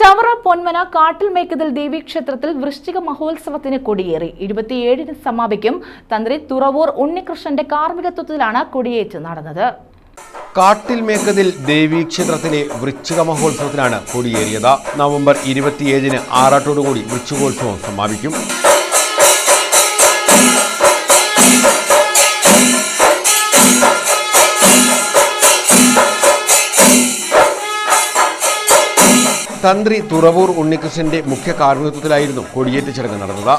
ചവറ പൊന്മന കാട്ടിൽ മേക്കതിൽ ദേവീക്ഷേത്രത്തിൽ വൃശ്ചിക മഹോത്സവത്തിന് കൊടിയേറി. ഇരുപത്തിയേഴിന് സമാപിക്കും. തന്ത്രി തുറവൂർ ഉണ്ണികൃഷ്ണന്റെ കാർമ്മികത്വത്തിലാണ് കൊടിയേറ്റ് നടന്നത്. കാട്ടിൽ മേക്കതിൽ ദേവീക്ഷേത്രത്തിലെ വൃശ്ചിക മഹോത്സവത്തിനാണ് കൊടിയേറിയത്. നവംബർ ഇരുപത്തിയേഴിന് ആറാട്ടോടുകൂടി വൃശ്ചികോത്സവം സമാപിക്കും. തന്ത്രി തുറവൂർ ഉണ്ണികൃഷ്ണന്റെ മുഖ്യ കാർമ്മികത്വത്തിലായിരുന്നു കൊടിയേറ്റ ചടങ്ങ് നടന്നത്.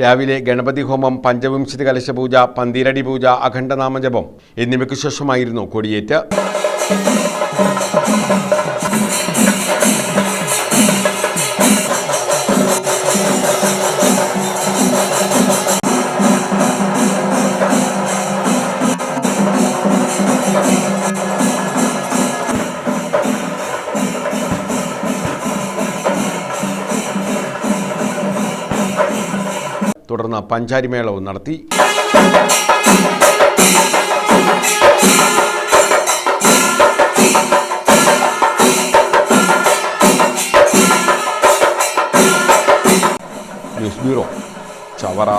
രാവിലെ ഗണപതി ഹോമം പഞ്ചവിംശതി കലശപൂജ പന്തീരടി പൂജ അഖണ്ഡനാമജപം എന്നിവയ്ക്കു ശേഷമായിരുന്നു കൊടിയേറ്റ്. തുടർന്ന് പഞ്ചാരിമേളവും നടത്തി. News bureau Chavara.